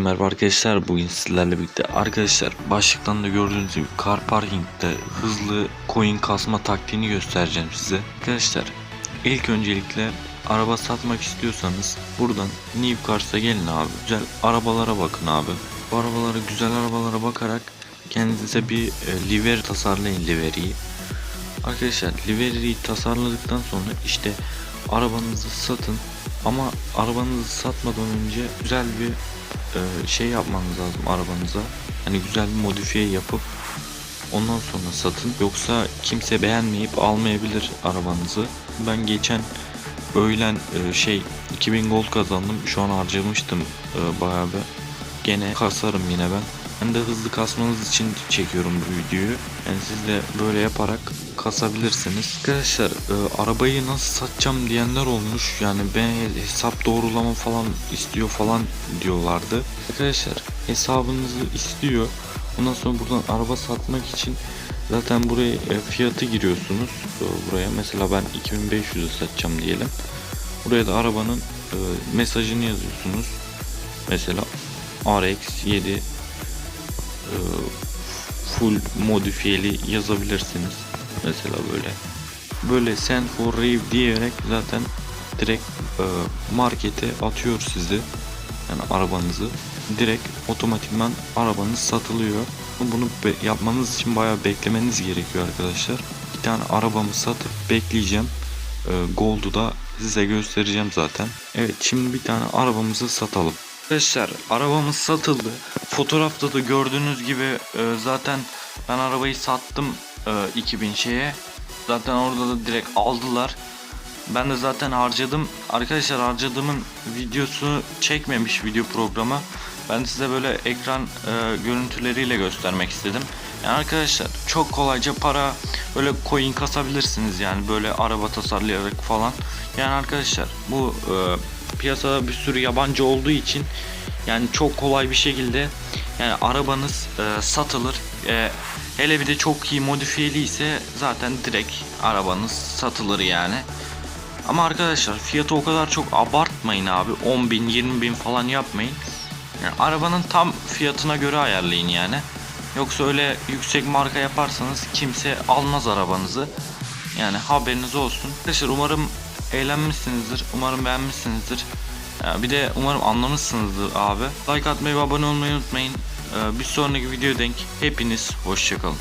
Merhaba arkadaşlar bugün sizlerle birlikte arkadaşlar başlıktan da gördüğünüz gibi car parking'de hızlı coin kasma taktiğini göstereceğim size. Arkadaşlar ilk öncelikle araba satmak istiyorsanız buradan New Cars'a gelin abi. Güzel arabalara bakın abi. Bu arabalara güzel arabalara bakarak kendinize bir e, liver tasarlayın liveriyi. Arkadaşlar liveriyi tasarladıktan sonra işte arabanızı satın ama arabanızı satmadan önce güzel bir e, şey yapmanız lazım arabanıza. Hani güzel bir modifiye yapıp ondan sonra satın. Yoksa kimse beğenmeyip almayabilir arabanızı. Ben geçen öğlen e, şey 2000 gold kazandım. Şu an harcamıştım e, bayağı bir. Gene kasarım yine ben. Ben de hızlı kasmanız için çekiyorum bu videoyu. Yani siz de böyle yaparak kasabilirsiniz. Arkadaşlar e, arabayı nasıl satacağım diyenler olmuş. Yani ben hesap doğrulama falan istiyor falan diyorlardı. Arkadaşlar hesabınızı istiyor. Ondan sonra buradan araba satmak için zaten buraya e, fiyatı giriyorsunuz. E, buraya mesela ben 2500'e satacağım diyelim. Buraya da arabanın e, mesajını yazıyorsunuz. Mesela RX 7 e, full modifiyeli yazabilirsiniz. Mesela böyle. Böyle send for review diyerek zaten direkt e, markete atıyor sizi. Yani arabanızı. Direkt otomatikman arabanız satılıyor. Bunu yapmanız için bayağı beklemeniz gerekiyor arkadaşlar. Bir tane arabamı satıp bekleyeceğim. E, Gold'u da size göstereceğim zaten. Evet şimdi bir tane arabamızı satalım. Arkadaşlar arabamız satıldı. Fotoğrafta da gördüğünüz gibi e, zaten ben arabayı sattım e, 2000 şeye. Zaten orada da direkt aldılar. Ben de zaten harcadım. Arkadaşlar harcadığımın videosu çekmemiş video programı. Ben size böyle ekran e, görüntüleriyle göstermek istedim. Yani arkadaşlar çok kolayca para böyle coin kasabilirsiniz yani böyle araba tasarlayarak falan. Yani arkadaşlar bu e, piyasada bir sürü yabancı olduğu için yani çok kolay bir şekilde yani arabanız e, satılır. E, hele bir de çok iyi modifiyeli ise zaten direkt arabanız satılır yani. Ama arkadaşlar fiyatı o kadar çok abartmayın abi. 10 bin 20 bin falan yapmayın. Yani arabanın tam fiyatına göre ayarlayın yani. Yoksa öyle yüksek marka yaparsanız kimse almaz arabanızı. Yani haberiniz olsun. Arkadaşlar umarım eğlenmişsinizdir. Umarım beğenmişsinizdir. Bir de umarım anlamışsınızdır abi. Like atmayı ve abone olmayı unutmayın. Ee, Bir sonraki video denk hepiniz hoşçakalın.